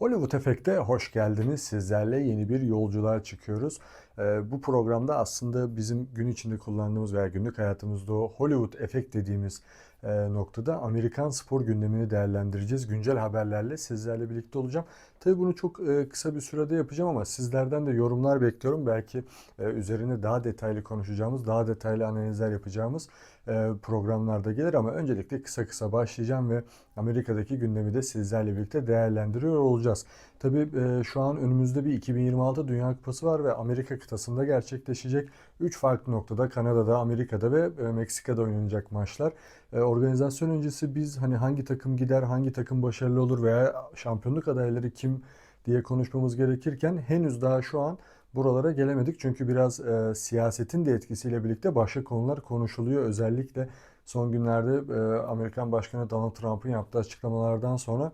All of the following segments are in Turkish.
Hollywood Efekt'e hoş geldiniz. Sizlerle yeni bir yolculuğa çıkıyoruz. Ee, bu programda aslında bizim gün içinde kullandığımız veya günlük hayatımızda Hollywood Efekt dediğimiz noktada Amerikan spor gündemini değerlendireceğiz. Güncel haberlerle sizlerle birlikte olacağım. Tabii bunu çok e, kısa bir sürede yapacağım ama sizlerden de yorumlar bekliyorum. Belki e, üzerine daha detaylı konuşacağımız, daha detaylı analizler yapacağımız e, programlarda gelir ama öncelikle kısa kısa başlayacağım ve Amerika'daki gündemi de sizlerle birlikte değerlendiriyor olacağız. Tabii e, şu an önümüzde bir 2026 Dünya Kupası var ve Amerika kıtasında gerçekleşecek 3 farklı noktada Kanada'da, Amerika'da ve e, Meksika'da oynanacak maçlar. E, organizasyon öncesi biz hani hangi takım gider, hangi takım başarılı olur veya şampiyonluk adayları kim diye konuşmamız gerekirken henüz daha şu an buralara gelemedik. Çünkü biraz e, siyasetin de etkisiyle birlikte başka konular konuşuluyor. Özellikle son günlerde e, Amerikan Başkanı Donald Trump'ın yaptığı açıklamalardan sonra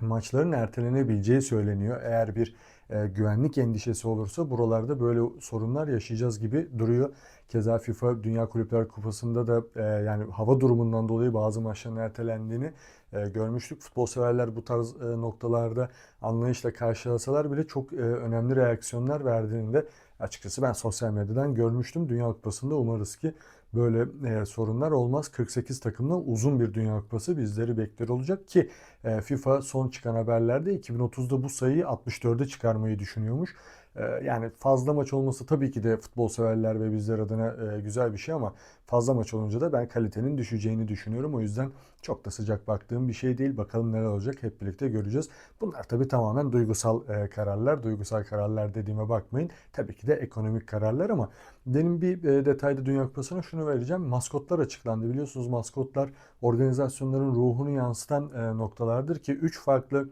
maçların ertelenebileceği söyleniyor. Eğer bir e, güvenlik endişesi olursa buralarda böyle sorunlar yaşayacağız gibi duruyor. Keza FIFA Dünya Kulüpler Kupası'nda da e, yani hava durumundan dolayı bazı maçların ertelendiğini e, görmüştük. Futbol severler bu tarz e, noktalarda anlayışla karşılasalar bile çok e, önemli reaksiyonlar verdiğini de açıkçası ben sosyal medyadan görmüştüm. Dünya Kupası'nda umarız ki böyle e, sorunlar olmaz. 48 takımla uzun bir Dünya Kupası bizleri bekliyor olacak ki e, FIFA son çıkan haberlerde 2030'da bu sayıyı 64'e çıkarmayı düşünüyormuş. E, yani fazla maç olması tabii ki de futbol severler ve bizler adına e, güzel bir şey ama fazla maç olunca da ben kalitenin düşeceğini düşünüyorum. O yüzden çok da sıcak baktığım bir şey değil. Bakalım neler olacak hep birlikte göreceğiz. Bunlar tabii tamamen duygusal e, kararlar. Duygusal kararlar dediğime bakmayın. Tabii ki de ekonomik kararlar ama benim bir e, detayda Dünya Kupası'na şunu vereceğim. Maskotlar açıklandı. Biliyorsunuz maskotlar organizasyonların ruhunu yansıtan noktalardır ki 3 farklı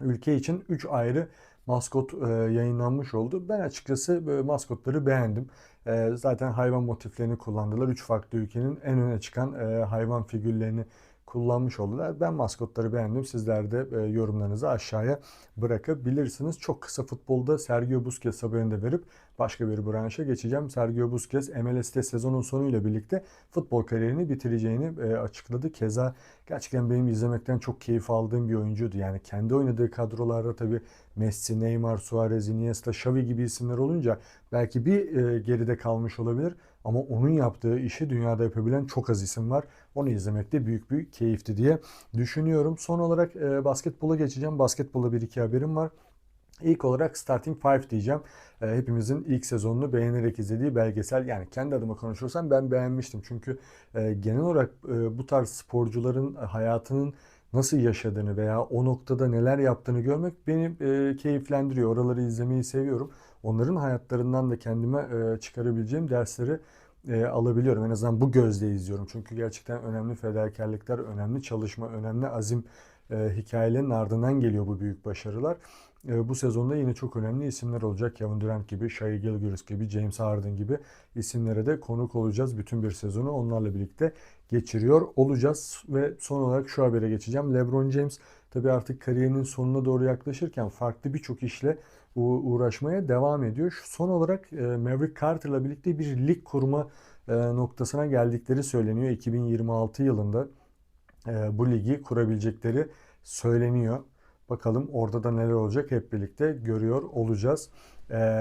ülke için 3 ayrı maskot e, yayınlanmış oldu. Ben açıkçası böyle maskotları beğendim. E, zaten hayvan motiflerini kullandılar. 3 farklı ülkenin en öne çıkan e, hayvan figürlerini kullanmış oldular. Ben maskotları beğendim. Sizler de e, yorumlarınızı aşağıya bırakabilirsiniz. Çok kısa futbolda Sergio Busquets haberini de verip başka bir branşa geçeceğim. Sergio Busquets MLS'te sezonun sonuyla birlikte futbol kariyerini bitireceğini e, açıkladı. Keza gerçekten benim izlemekten çok keyif aldığım bir oyuncuydu. Yani kendi oynadığı kadrolarda tabii Messi, Neymar, Suarez, Iniesta, Xavi gibi isimler olunca belki bir e, geride kalmış olabilir. Ama onun yaptığı işi dünyada yapabilen çok az isim var. Onu izlemek de büyük bir keyifti diye düşünüyorum. Son olarak e, basketbola geçeceğim. Basketbola bir iki haberim var. İlk olarak Starting Five diyeceğim. E, hepimizin ilk sezonunu beğenerek izlediği belgesel. Yani kendi adıma konuşursam ben beğenmiştim. Çünkü e, genel olarak e, bu tarz sporcuların hayatının nasıl yaşadığını veya o noktada neler yaptığını görmek beni e, keyiflendiriyor. Oraları izlemeyi seviyorum. Onların hayatlarından da kendime e, çıkarabileceğim dersleri e, alabiliyorum. En azından bu gözle izliyorum. Çünkü gerçekten önemli fedakarlıklar, önemli çalışma, önemli azim e, hikayelerin ardından geliyor bu büyük başarılar. E, bu sezonda yine çok önemli isimler olacak. Kevin Durant gibi, Shai Gilgeous gibi, James Harden gibi isimlere de konuk olacağız. Bütün bir sezonu onlarla birlikte geçiriyor olacağız. Ve son olarak şu habere geçeceğim. LeBron James tabii artık kariyerinin sonuna doğru yaklaşırken farklı birçok işle uğraşmaya devam ediyor. Şu son olarak e, Maverick Carter'la birlikte bir lig kurma e, noktasına geldikleri söyleniyor. 2026 yılında e, bu ligi kurabilecekleri söyleniyor. Bakalım orada da neler olacak hep birlikte görüyor olacağız.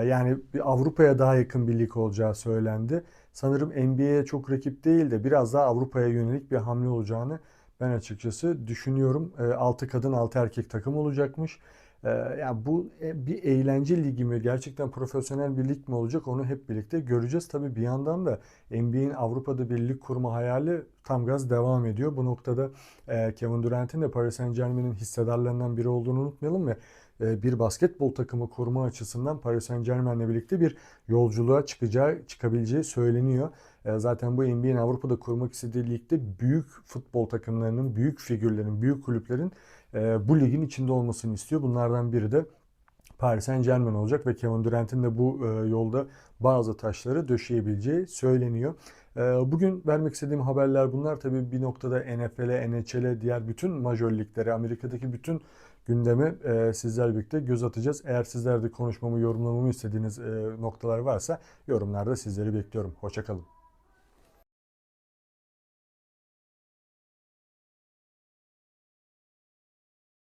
Yani Avrupa'ya daha yakın bir lig olacağı söylendi. Sanırım NBA'ye çok rakip değil de biraz daha Avrupa'ya yönelik bir hamle olacağını ben açıkçası düşünüyorum. 6 kadın 6 erkek takım olacakmış. Ee, yani bu e, bir eğlence ligi mi gerçekten profesyonel bir lig mi olacak onu hep birlikte göreceğiz. Tabii bir yandan da NBA'in Avrupa'da bir lig kurma hayali tam gaz devam ediyor. Bu noktada e, Kevin Durant'in de Paris Saint Germain'in hissedarlarından biri olduğunu unutmayalım ve bir basketbol takımı kurma açısından Paris Saint Germain'le birlikte bir yolculuğa çıkacağı, çıkabileceği söyleniyor. Zaten bu NBA'in Avrupa'da kurmak istediği ligde büyük futbol takımlarının, büyük figürlerin, büyük kulüplerin e, bu ligin içinde olmasını istiyor. Bunlardan biri de Paris Saint Germain olacak ve Kevin Durant'in de bu e, yolda bazı taşları döşeyebileceği söyleniyor. E, bugün vermek istediğim haberler bunlar. Tabii bir noktada NFL'e, NHL'e, diğer bütün majör liglere, Amerika'daki bütün gündeme e, sizler birlikte göz atacağız. Eğer sizler de konuşmamı, yorumlamamı istediğiniz e, noktalar varsa yorumlarda sizleri bekliyorum. Hoşçakalın.